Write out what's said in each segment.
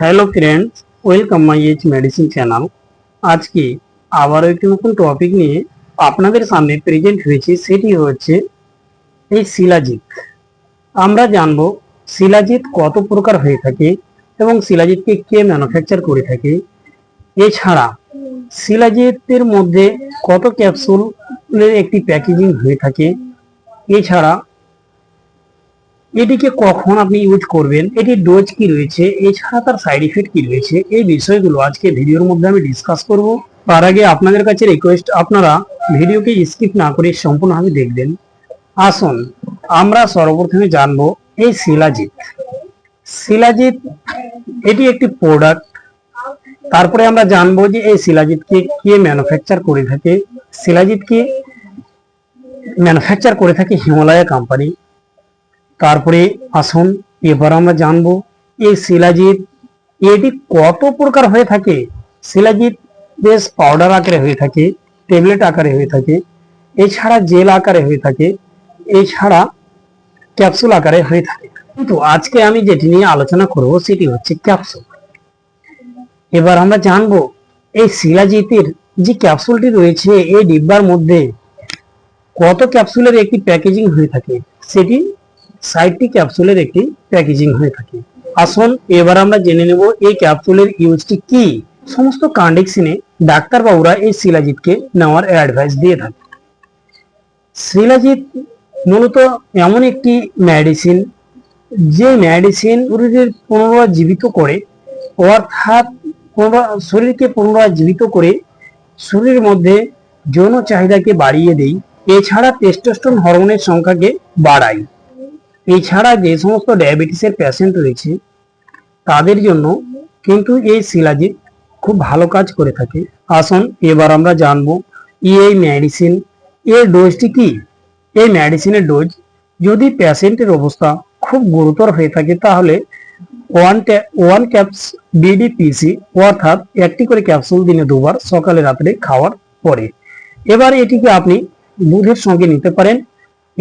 Hello friends welcome my H medicine channel আজকে আবারও একটি নতুন টপিক নিয়ে আপনাদের সামনে প্রেজেন্ট হয়েছে, সেটি হচ্ছে এই শিলাজিৎ আমরা জানব শিলাজিৎ কত প্রকার হয়ে থাকে এবং শিলাজিৎকে কে ম্যানুফ্যাকচার করে থাকে। এছাড়া শিলাজিতের মধ্যে কত ক্যাপসুলের একটি প্যাকেজিং হয়ে থাকে। এছাড়া এটিকে কখন আপনি ইউজ করবেন, এটির ডোজ কি রয়েছে, এছাড়া তার সাইড ইফেক্ট কি রয়েছে, এই বিষয়গুলো আজকে ভিডিওর মধ্যে আমি ডিসকাস করব। তার আগে আপনাদের কাছে রিকোয়েস্ট আপনারা ভিডিওকে স্কিপ না করে সম্পূর্ণভাবে দেখবেন। আসুন, আমরা সর্বপ্রথমে জানব এই শিলাজিৎ। শিলাজিৎ, এটি একটি প্রোডাক্ট তারপরে আমরা জানব যে এই শিলাজিৎকে কে ম্যানুফ্যাকচার করে থাকে। শিলাজিৎকে ম্যানুফ্যাকচার করে থাকে হিমালয়া কোম্পানি তারপরে আসুন, এবার আমরা জানব এই শিলাজিৎ, এটি কত প্রকার হয়ে থাকে? শিলাজিৎ বেশ পাউডার আকারে হয়ে থাকে ট্যাবলেট আকারে হয়ে থাকে, এছাড়া জেল আকারে হয়ে থাকে, এছাড়া ক্যাপসুল আকারে হয়ে থাকে। কিন্তু আজকে আমি যেটি নিয়ে আলোচনা করব সেটি হচ্ছে ক্যাপসুল এবার আমরা জানব এই শিলাজিতের যে ক্যাপসুলটি রয়েছে, এই ডিব্বার মধ্যে কত ক্যাপসুলের একটি প্যাকেজিং হয়ে থাকে, সেটি ষাটটি ক্যাপসুলের একটি প্যাকেজিং হয়ে থাকে। আসুন, এবার আমরা জেনে নেব এই ক্যাপসুলের ইউজটি কি। সমস্ত কন্ডিশনে ডাক্তারবাবুরা এই শিলাজিৎকে নেওয়ার অ্যাডভাইস দিয়ে থাকে। শিলাজিৎ মূলত এমন একটি মেডিসিন, যে মেডিসিন শরীরের পুনরায় জীবিত করে, অর্থাৎ পুনরায় শরীরকে পুনরায় জীবিত করে শরীরের মধ্যে যৌন চাহিদাকে বাড়িয়ে দেয়। এছাড়া টেস্টোস্টেরন হরমোনের সংখ্যাকে বাড়ায়। এছাড়া যে সমস্ত ডায়াবেটিসের পেশেন্ট রয়েছে, তাদের জন্য কিন্তু এই শিলাজিৎ খুব ভালো কাজ করে থাকে। আসুন, এবার আমরা জানব এই মেডিসিন এর ডোজটি কি? এই মেডিসিনের ডোজ যদি পেশেন্টের অবস্থা খুব গুরুতর হয়ে থাকে, তাহলে ওয়ান ওয়ান ক্যাপস বিডিপিসি অর্থাৎ একটি করে ক্যাপসুল দিনে দুবার সকালে রাত্রে খাওয়ার পরে। এবার এটিকে আপনি দুধের সঙ্গে নিতে পারেন।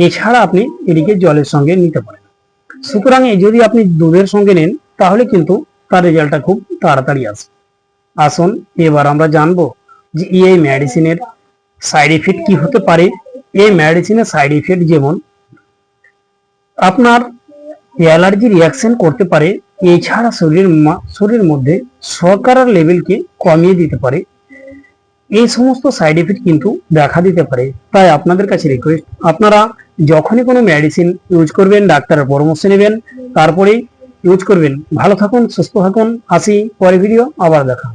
এছাড়া আপনি এটিকে জলের সঙ্গে নিতে পারেন। সুতরাং যদি আপনি দুধের সঙ্গে নেন, তাহলে কিন্তু তার রেজাল্টটা খুব তাড়াতাড়ি আসে আসুন, এবার আমরা জানব যে এই মেডিসিনের সাইড ইফেক্ট কি হতে পারে। এই মেডিসিনের সাইড ইফেক্ট যেমন আপনার অ্যালার্জি রিয়াকশন করতে পারে, এছাড়া শরীরের শরীরের মধ্যে শর্করার লেভেলকে কমিয়ে দিতে পারে। এই সমস্ত সাইড এফেক্ট কিন্তু দেখা দিতে পারে। তাই আপনাদের কাছে রিকোয়েস্ট আপনারা যখনই কোনো মেডিসিন ইউজ করবেন, ডাক্তারের পরামর্শ নেবেন, তারপরেই ইউজ করবেন ভালো থাকুন, সুস্থ থাকুন আসি, পরে ভিডিও আবার দেখা।